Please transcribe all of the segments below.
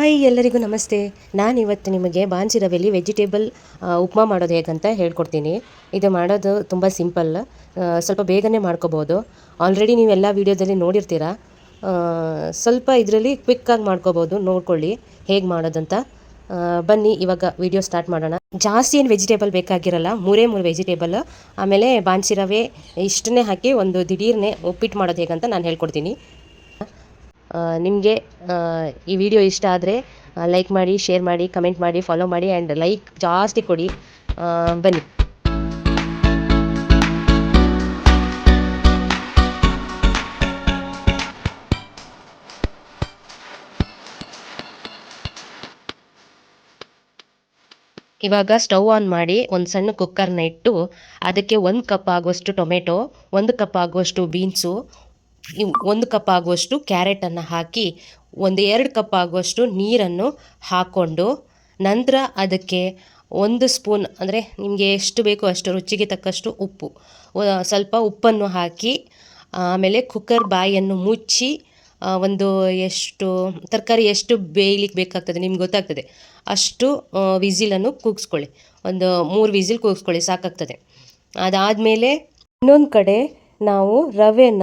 Hi ಎಲ್ಲರಿಗೂ ನಮಸ್ತೆ. ನಾನು ಇವತ್ತು ನಿಮಗೆ ಬಾಂಜಿ ರವೆಯಲ್ಲಿ ವೆಜಿಟೇಬಲ್ ಉಪ್ಮಾ ಮಾಡೋದು ಹೇಗಂತ ಹೇಳ್ಕೊಡ್ತೀನಿ. ಇದು ಮಾಡೋದು ತುಂಬ ಸಿಂಪಲ್ ಸ್ವಲ್ಪ ಬೇಗನೆ ಮಾಡ್ಕೋಬೋದು. ಆಲ್ರೆಡಿ ನೀವೆಲ್ಲ ವೀಡಿಯೋದಲ್ಲಿ ನೋಡಿರ್ತೀರ? ಸ್ವಲ್ಪ ಇದರಲ್ಲಿ ಕ್ವಿಕ್ಕಾಗಿ ಮಾಡ್ಕೋಬೋದು, ನೋಡ್ಕೊಳ್ಳಿ ಹೇಗೆ ಮಾಡೋದಂತ. ಬನ್ನಿ, ಇವಾಗ ವಿಡಿಯೋ ಸ್ಟಾರ್ಟ್ ಮಾಡೋಣ. ಜಾಸ್ತಿ ಏನು ವೆಜಿಟೇಬಲ್ ಬೇಕಾಗಿರಲ್ಲ, ಮೂರೇ ಮೂರು ವೆಜಿಟೇಬಲ್, ಆಮೇಲೆ ಬಾಂಚಿ ರವೆ ಇಷ್ಟನ್ನೇ ಹಾಕಿ ಒಂದು ದಿಢೀರ್ನೆ ಉಪ್ಪಿಟ್ಟು ಮಾಡೋದು ಹೇಗಂತ ನಾನು ಹೇಳ್ಕೊಡ್ತೀನಿ. ನಿಮಗೆ ಈ ವಿಡಿಯೋ ಇಷ್ಟ ಆದರೆ ಲೈಕ್ ಮಾಡಿ ಶೇರ್ ಮಾಡಿ ಕಮೆಂಟ್ ಮಾಡಿ ಫಾಲೋ ಮಾಡಿ ಆ್ಯಂಡ್ ಲೈಕ್ ಜಾಸ್ತಿ ಕೊಡಿ. ಬನ್ನಿ. ಇವಾಗ ಸ್ಟವ್ ಆನ್ ಮಾಡಿ ಒಂದು ಸಣ್ಣ ಕುಕ್ಕರ್ನ ಇಟ್ಟು, ಅದಕ್ಕೆ ಒಂದು ಕಪ್ ಆಗುವಷ್ಟು ಟೊಮೆಟೊ ಒಂದು ಕಪ್ ಆಗುವಷ್ಟು ಬೀನ್ಸು ಒಂದು ಕಪ್ ಆಗುವಷ್ಟು ಕ್ಯಾರೆಟನ್ನು ಹಾಕಿ, ಒಂದು ಎರಡು ಕಪ್ ಆಗುವಷ್ಟು ನೀರನ್ನು ಹಾಕ್ಕೊಂಡು ನಂತರ ಅದಕ್ಕೆ ಒಂದು ಸ್ಪೂನ್, ಅಂದರೆ ನಿಮಗೆ ಎಷ್ಟು ಬೇಕೋ ಅಷ್ಟು ರುಚಿಗೆ ತಕ್ಕಷ್ಟು ಉಪ್ಪು ಸ್ವಲ್ಪ ಉಪ್ಪನ್ನು ಹಾಕಿ, ಆಮೇಲೆ ಕುಕ್ಕರ್ ಬಾಯಿಯನ್ನು ಮುಚ್ಚಿ ಒಂದು ಎಷ್ಟು, ತರಕಾರಿ ಎಷ್ಟು ಬೇಯಲಿಕ್ಕೆ ಬೇಕಾಗ್ತದೆ ನಿಮ್ಗೆ ಗೊತ್ತಾಗ್ತದೆ. ಅಷ್ಟು ವಿಸಿಲನ್ನು ಕೂಗಿಸ್ಕೊಳ್ಳಿ. ಒಂದು ಮೂರು ವಿಸಿಲ್ ಕೂಗಿಸ್ಕೊಳ್ಳಿ, ಸಾಕಾಗ್ತದೆ. ಅದಾದಮೇಲೆ ಇನ್ನೊಂದು ಕಡೆ ನಾವು ರವೆನ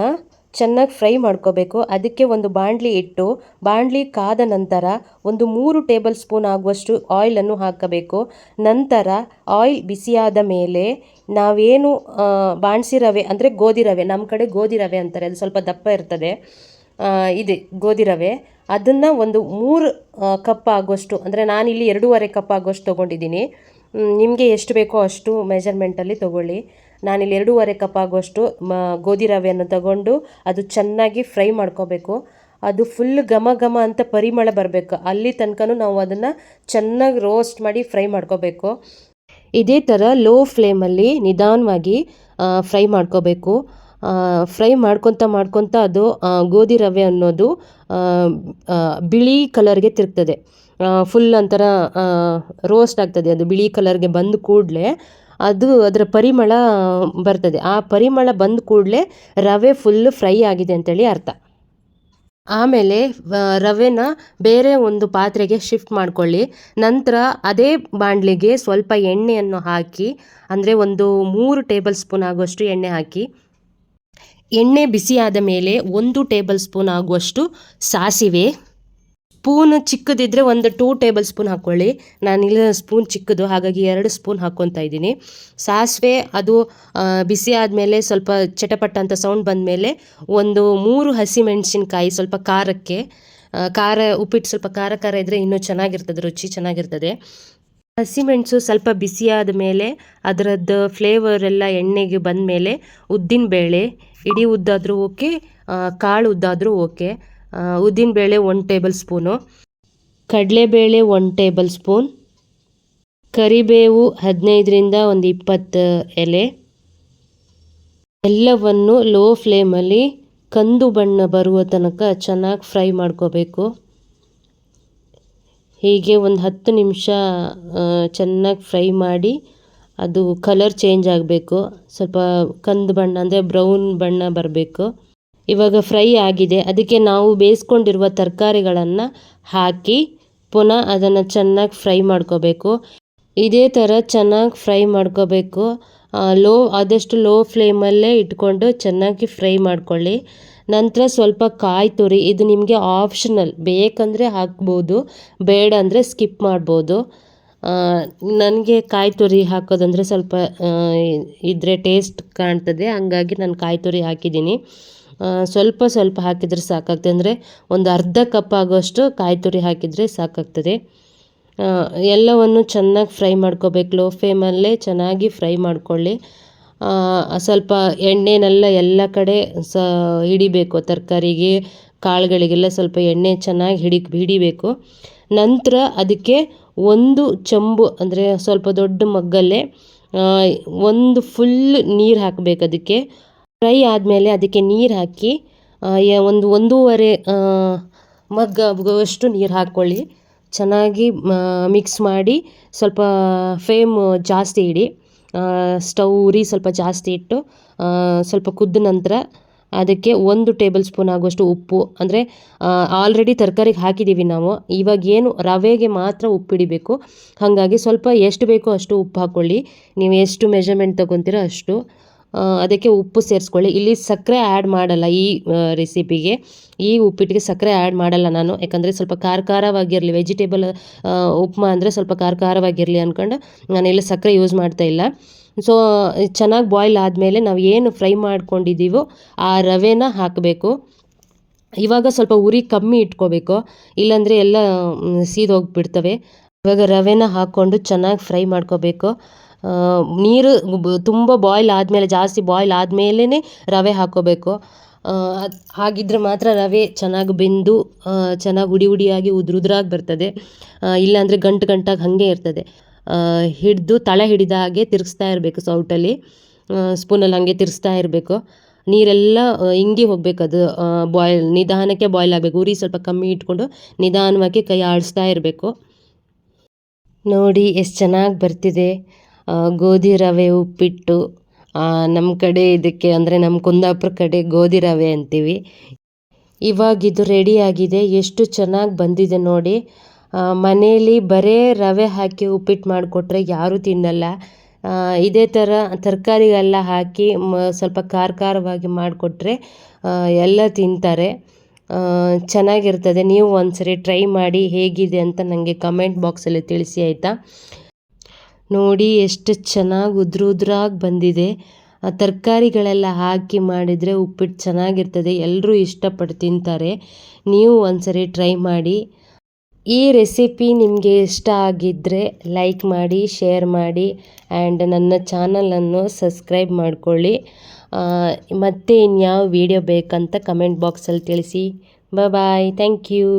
ಚೆನ್ನಾಗಿ ಫ್ರೈ ಮಾಡ್ಕೋಬೇಕು. ಅದಕ್ಕೆ ಒಂದು ಬಾಣಲಿ ಇಟ್ಟು ಬಾಣಲಿ ಕಾದ ನಂತರ ಒಂದು ಮೂರು ಟೇಬಲ್ ಸ್ಪೂನ್ ಆಗುವಷ್ಟು ಆಯಿಲನ್ನು ಹಾಕಬೇಕು. ನಂತರ ಆಯಿಲ್ ಬಿಸಿಯಾದ ಮೇಲೆ ನಾವೇನು ಬಾಣಸಿ ರವೆ ಅಂದರೆ ಗೋಧಿ ರವೆ ನಮ್ಮ ಕಡೆ ಗೋಧಿ ರವೆ ಅಂತಾರೆ, ಅದು ಸ್ವಲ್ಪ ದಪ್ಪ ಇರ್ತದೆ. ಇದೆ, ಗೋಧಿ ರವೆ. ಅದನ್ನು ಒಂದು ಮೂರು ಕಪ್ ಆಗುವಷ್ಟು, ಅಂದರೆ ನಾನಿಲ್ಲಿ ಎರಡೂವರೆ ಕಪ್ ಆಗುವಷ್ಟು ತೊಗೊಂಡಿದ್ದೀನಿ. ನಿಮಗೆ ಎಷ್ಟು ಬೇಕೋ ಅಷ್ಟು ಮೆಜರ್ಮೆಂಟಲ್ಲಿ ತೊಗೊಳ್ಳಿ. ನಾನಿಲ್ಲಿ ಎರಡೂವರೆ ಕಪ್ ಆಗುವಷ್ಟು, ಮ, ಗೋಧಿ ರವೆಯನ್ನು ತಗೊಂಡು ಅದು ಚೆನ್ನಾಗಿ ಫ್ರೈ ಮಾಡ್ಕೋಬೇಕು. ಅದು ಫುಲ್ ಘಮ ಘಮ ಅಂತ ಪರಿಮಳ ಬರಬೇಕು. ಅಲ್ಲಿ ತನಕನೂ ನಾವು ಅದನ್ನು ಚೆನ್ನಾಗಿ ರೋಸ್ಟ್ ಮಾಡಿ ಫ್ರೈ ಮಾಡ್ಕೋಬೇಕು. ಇದೇ ಥರ ಲೋ ಫ್ಲೇಮಲ್ಲಿ ನಿಧಾನವಾಗಿ ಫ್ರೈ ಮಾಡ್ಕೋಬೇಕು. ಫ್ರೈ ಮಾಡ್ಕೊತ ಮಾಡ್ಕೊತ ಅದು ಗೋಧಿ ರವೆ ಅನ್ನೋದು ಬಿಳಿ ಕಲರ್ಗೆ ತಿರುಗ್ತದೆ. ಫುಲ್ ಒಂಥರ ರೋಸ್ಟ್ ಆಗ್ತದೆ. ಅದು ಬಿಳಿ ಕಲರ್ಗೆ ಬಂದ ಕೂಡಲೇ ಅದು ಅದರ ಪರಿಮಳ ಬರ್ತದೆ. ಆ ಪರಿಮಳ ಬಂದ ಕೂಡಲೇ ರವೆ ಫುಲ್ ಫ್ರೈ ಆಗಿದೆ ಅಂತೇಳಿ ಅರ್ಥ. ಆಮೇಲೆ ರವೆನ ಬೇರೆ ಒಂದು ಪಾತ್ರೆಗೆ ಶಿಫ್ಟ್ ಮಾಡ್ಕೊಳ್ಳಿ. ನಂತರ ಅದೇ ಬಾಣಲೆಗೆ ಸ್ವಲ್ಪ ಎಣ್ಣೆಯನ್ನು ಹಾಕಿ, ಅಂದರೆ ಒಂದು ಮೂರು ಟೇಬಲ್ ಸ್ಪೂನ್ ಆಗುವಷ್ಟು ಎಣ್ಣೆ ಹಾಕಿ, ಎಣ್ಣೆ ಬಿಸಿಯಾದ ಮೇಲೆ ಒಂದು ಟೇಬಲ್ ಸ್ಪೂನ್ ಆಗುವಷ್ಟು ಸಾಸಿವೆ ಸ್ಪೂನ್ ಚಿಕ್ಕದಿದ್ದರೆ ಒಂದು ಟೂ ಟೇಬಲ್ ಸ್ಪೂನ್ ಹಾಕ್ಕೊಳ್ಳಿ ನಾನಿಲ್ಲ ಸ್ಪೂನ್ ಚಿಕ್ಕದು, ಹಾಗಾಗಿ ಎರಡು ಸ್ಪೂನ್ ಹಾಕ್ಕೊತಾ ಇದ್ದೀನಿ. ಸಾಸಿವೆ, ಅದು ಬಿಸಿ ಆದಮೇಲೆ ಸ್ವಲ್ಪ ಚಟಪಟ ಅಂತ ಸೌಂಡ್ ಬಂದಮೇಲೆ ಒಂದು ಮೂರು ಹಸಿಮೆಣಸಿನ್ಕಾಯಿ ಸ್ವಲ್ಪ ಖಾರಕ್ಕೆ ಖಾರ, ಉಪ್ಪಿಟ್ಟು ಸ್ವಲ್ಪ ಖಾರ ಖಾರ ಇದ್ದರೆ ಇನ್ನೂ ಚೆನ್ನಾಗಿರ್ತದೆ, ರುಚಿ ಚೆನ್ನಾಗಿರ್ತದೆ. ಹಸಿಮೆಣಸು ಸ್ವಲ್ಪ ಬಿಸಿಯಾದ ಮೇಲೆ ಅದರದ್ದು ಫ್ಲೇವರ್ ಎಲ್ಲ ಎಣ್ಣೆಗೆ ಬಂದ ಮೇಲೆ ಉದ್ದಿನಬೇಳೆ ಇಡೀ ಉದ್ದಾದರೂ ಓಕೆ ಕಾಳು ಉದ್ದಾದರೂ ಓಕೆ ಉದ್ದಿನಬೇಳೆ ಒನ್ ಟೇಬಲ್ ಸ್ಪೂನು ಕಡಲೆಬೇಳೆ ಒನ್ ಟೇಬಲ್ ಸ್ಪೂನ್, ಕರಿಬೇವು ಹದಿನೈದರಿಂದ ಒಂದು ಇಪ್ಪತ್ತು ಎಲೆ, ಎಲ್ಲವನ್ನು ಲೋ ಫ್ಲೇಮಲ್ಲಿ ಕಂದು ಬಣ್ಣ ಬರುವ ತನಕ ಚೆನ್ನಾಗಿ ಫ್ರೈ ಮಾಡ್ಕೋಬೇಕು. ಹೀಗೆ ಒಂದು ಹತ್ತು ನಿಮಿಷ ಚೆನ್ನಾಗಿ ಫ್ರೈ ಮಾಡಿ ಅದು ಕಲರ್ ಚೇಂಜ್ ಆಗಬೇಕು. ಸ್ವಲ್ಪ ಕಂದು ಬಣ್ಣ ಅಂದರೆ ಬ್ರೌನ್ ಬಣ್ಣ ಬರಬೇಕು. ಇವಾಗ ಫ್ರೈ ಆಗಿದೆ. ಅದಕ್ಕೆ ನಾವು ಬೇಯಿಸ್ಕೊಂಡಿರುವ ತರಕಾರಿಗಳನ್ನು ಹಾಕಿ ಪುನಃ ಅದನ್ನು ಚೆನ್ನಾಗಿ ಫ್ರೈ ಮಾಡ್ಕೋಬೇಕು. ಇದೇ ಥರ ಚೆನ್ನಾಗಿ ಫ್ರೈ ಮಾಡ್ಕೋಬೇಕು. ಲೋ, ಆದಷ್ಟು ಲೋ ಫ್ಲೇಮಲ್ಲೇ ಇಟ್ಕೊಂಡು ಚೆನ್ನಾಗಿ ಫ್ರೈ ಮಾಡ್ಕೊಳ್ಳಿ. ನಂತರ ಸ್ವಲ್ಪ ಕಾಯಿ ತುರಿ, ಇದು ನಿಮಗೆ ಆಪ್ಷನಲ್. ಬೇಕಂದರೆ ಹಾಕ್ಬೋದು, ಬೇಡ ಅಂದರೆ ಸ್ಕಿಪ್ ಮಾಡ್ಬೋದು. ನನಗೆ ಕಾಯಿ ತುರಿ ಹಾಕೋದಂದರೆ ಸ್ವಲ್ಪ ಇದ್ದರೆ ಟೇಸ್ಟ್ ಕಾಣ್ತದೆ. ಹಂಗಾಗಿ ನಾನು ಕಾಯಿ ತುರಿ ಹಾಕಿದ್ದೀನಿ. ಸ್ವಲ್ಪ ಸ್ವಲ್ಪ ಹಾಕಿದರೆ ಸಾಕಾಗ್ತದೆ. ಅಂದರೆ ಒಂದು ಅರ್ಧ ಕಪ್ ಆಗೋಷ್ಟು ಕಾಯಿ ತುರಿ ಹಾಕಿದರೆ ಸಾಕಾಗ್ತದೆ. ಎಲ್ಲವನ್ನು ಚೆನ್ನಾಗಿ ಫ್ರೈ ಮಾಡ್ಕೋಬೇಕು. ಲೋ ಫ್ಲೇಮಲ್ಲೇ ಚೆನ್ನಾಗಿ ಫ್ರೈ ಮಾಡಿಕೊಳ್ಳಿ. ಸ್ವಲ್ಪ ಎಣ್ಣೆನೆಲ್ಲ ಎಲ್ಲ ಕಡೆ ಸ, ಹಿಡಿಬೇಕು ತರಕಾರಿಗೆ, ಕಾಳುಗಳಿಗೆಲ್ಲ ಸ್ವಲ್ಪ ಎಣ್ಣೆ ಚೆನ್ನಾಗಿ ಹಿಡಿ, ಹಿಡಿಬೇಕು. ನಂತರ ಅದಕ್ಕೆ ಒಂದು ಚಂಬು, ಅಂದರೆ ಸ್ವಲ್ಪ ದೊಡ್ಡ ಮಗ್ಗಲ್ಲೇ ಒಂದು ಫುಲ್ ನೀರು ಹಾಕಬೇಕು ಅದಕ್ಕೆ. ಫ್ರೈ ಆದಮೇಲೆ ಅದಕ್ಕೆ ನೀರು ಹಾಕಿ ಒಂದು ಒಂದೂವರೆ ಮಗ್ಗ ಮಗ್ ಆಗುವಷ್ಟು ನೀರು ಹಾಕ್ಕೊಳ್ಳಿ. ಚೆನ್ನಾಗಿ ಮಿಕ್ಸ್ ಮಾಡಿ ಸ್ವಲ್ಪ ಫ್ಲೇಮ್ ಜಾಸ್ತಿ ಇಡಿ. ಸ್ಟವ್ ಉರಿ ಸ್ವಲ್ಪ ಜಾಸ್ತಿ ಇಟ್ಟು ಸ್ವಲ್ಪ ಕುದ್ದ ನಂತರ ಅದಕ್ಕೆ ಒಂದು ಟೇಬಲ್ ಸ್ಪೂನ್ ಆಗುವಷ್ಟು ಉಪ್ಪು. ಅಂದರೆ ಆಲ್ರೆಡಿ ತರಕಾರಿಗೆ ಹಾಕಿದ್ದೀವಿ ನಾವು. ಇವಾಗ ಏನು ರವೆಗೆ ಮಾತ್ರ ಉಪ್ಪು ಹಿಡಿಬೇಕು ಹಾಗಾಗಿ ಸ್ವಲ್ಪ ಎಷ್ಟು ಬೇಕೋ ಅಷ್ಟು ಉಪ್ಪು ಹಾಕ್ಕೊಳ್ಳಿ. ನೀವು ಎಷ್ಟು ಮೆಜರ್ಮೆಂಟ್ ತೊಗೊತೀರೋ ಅಷ್ಟು. ಅದಕ್ಕೆ ಉಪ್ಪು ಸೇರಿಸ್ಕೊಳ್ಳಿ. ಇಲ್ಲಿ ಸಕ್ಕರೆ ಆ್ಯಡ್ ಮಾಡಲ್ಲ ಈ ರೆಸಿಪಿಗೆ ಈ ಉಪ್ಪಿಟ್ಟಿಗೆ ಸಕ್ಕರೆ ಆ್ಯಡ್ ಮಾಡಲ್ಲ ನಾನು. ಯಾಕಂದರೆ ಸ್ವಲ್ಪ ಖಾರ ಖಾರವಾಗಿರಲಿ ವೆಜಿಟೇಬಲ್ ಉಪ್ಮಾ ಅಂದರೆ ಸ್ವಲ್ಪ ಖಾರ ಖಾರವಾಗಿರಲಿ ಅಂದ್ಕೊಂಡು ನಾನೆಲ್ಲ ಸಕ್ಕರೆ ಯೂಸ್ ಮಾಡ್ತಾ ಇಲ್ಲ. ಸೊ ಚೆನ್ನಾಗಿ ಬಾಯ್ಲ್ ಆದಮೇಲೆ ನಾವು ಏನು ಫ್ರೈ ಮಾಡ್ಕೊಂಡಿದ್ದೀವೋ ಆ ರವೆನ ಹಾಕಬೇಕು. ಇವಾಗ ಸ್ವಲ್ಪ ಉರಿ ಕಮ್ಮಿ ಇಟ್ಕೋಬೇಕು. ಇಲ್ಲಾಂದರೆ ಎಲ್ಲ ಸೀದೋಗಿಬಿಡ್ತವೆ. ಇವಾಗ ರವೆನ ಹಾಕ್ಕೊಂಡು ಚೆನ್ನಾಗಿ ಫ್ರೈ ಮಾಡ್ಕೋಬೇಕು. ನೀರು ತುಂಬ ಬಾಯ್ಲ್ ಆದಮೇಲೆ, ಜಾಸ್ತಿ ಬಾಯ್ಲ್ ಆದಮೇಲೇ ರವೆ ಹಾಕ್ಕೋಬೇಕು. ಹಾಗಿದ್ರೆ ಮಾತ್ರ ರವೆ ಚೆನ್ನಾಗಿ ಬೆಂದು ಚೆನ್ನಾಗಿ ಉಡಿ ಉಡಿಯಾಗಿ ಉದುರು ಉದುರಾಗಿ ಬರ್ತದೆ. ಇಲ್ಲಾಂದರೆ ಗಂಟು ಗಂಟಾಗಿ ಹಾಗೆ ಇರ್ತದೆ. ಹಿಡಿದು ತಳ ಹಿಡಿದ ಹಾಗೆ ತಿರುಗಿಸ್ತಾ ಇರಬೇಕು ಸೌಟಲ್ಲಿ. ಸ್ಪೂನಲ್ಲಿ ಹಾಗೆ ತಿರುಗಿಸ್ತಾ ಇರಬೇಕು. ನೀರೆಲ್ಲ ಹಿಂಗಿ ಹೋಗ್ಬೇಕು ಅದು ಬಾಯ್ಲ್ ನಿಧಾನಕ್ಕೆ ಬಾಯ್ಲ್ ಆಗಬೇಕು. ಉರಿ ಸ್ವಲ್ಪ ಕಮ್ಮಿ ಇಟ್ಕೊಂಡು ನಿಧಾನವಾಗಿ ಕೈ ಆಡಿಸ್ತಾ ಇರಬೇಕು. ನೋಡಿ ಎಷ್ಟು ಚೆನ್ನಾಗಿ ಬರ್ತಿದೆ. ಗೋಧಿ ರವೆ, ಉಪ್ಪಿಟ್ಟು ನಮ್ಮ ಕಡೆ ಇದಕ್ಕೆ ಅಂದರೆ ನಮ್ಮ ಕುಂದಾಪುರ ಕಡೆ ಗೋಧಿ ರವೆ ಅಂತೀವಿ. ಇವಾಗ ಇದು ರೆಡಿ ಆಗಿದೆ. ಎಷ್ಟು ಚೆನ್ನಾಗಿ ಬಂದಿದೆ ನೋಡಿ. ಮನೆಯಲ್ಲಿ ಬರೇ ರವೆ ಹಾಕಿ ಉಪ್ಪಿಟ್ಟು ಮಾಡಿಕೊಟ್ರೆ ಯಾರೂ ತಿನ್ನಲ್ಲ. ಇದೇ ಥರ ತರಕಾರಿಗೆಲ್ಲ ಹಾಕಿ ಸ್ವಲ್ಪ ಖಾರ ಖಾರವಾಗಿ ಮಾಡಿಕೊಟ್ರೆ ಎಲ್ಲ ತಿಂತಾರೆ. ಚೆನ್ನಾಗಿರ್ತದೆ. ನೀವು ಒಂದ್ಸರಿ ಟ್ರೈ ಮಾಡಿ ಹೇಗಿದೆ ಅಂತ ನನಗೆ ಕಮೆಂಟ್ ಬಾಕ್ಸಲ್ಲಿ ತಿಳಿಸಿ, ಆಯಿತಾ? ನೋಡಿ, ಎಷ್ಟು ಚೆನ್ನಾಗಿ ಉದುರು ಉದ್ರಾಗಿ ಬಂದಿದೆ. ತರಕಾರಿಗಳೆಲ್ಲ ಹಾಕಿ ಮಾಡಿದರೆ ಉಪ್ಪಿಟ್ಟು ಚೆನ್ನಾಗಿರ್ತದೆ. ಎಲ್ಲರೂ ಇಷ್ಟಪಟ್ಟು ತಿಂತಾರೆ. ನೀವು ಒಂದ್ಸರಿ ಟ್ರೈ ಮಾಡಿ. ಈ ರೆಸಿಪಿ ನಿಮಗೆ ಇಷ್ಟ ಆಗಿದ್ದರೆ ಲೈಕ್ ಮಾಡಿ ಶೇರ್ ಮಾಡಿ ಆ್ಯಂಡ್ ನನ್ನ ಚಾನಲನ್ನು ಸಬ್ಸ್ಕ್ರೈಬ್ ಮಾಡಿಕೊಳ್ಳಿ. ಮತ್ತು ಇನ್ಯಾವ ವೀಡಿಯೋ ಬೇಕಂತ ಕಮೆಂಟ್ ಬಾಕ್ಸಲ್ಲಿ ತಿಳಿಸಿ. Bye thank you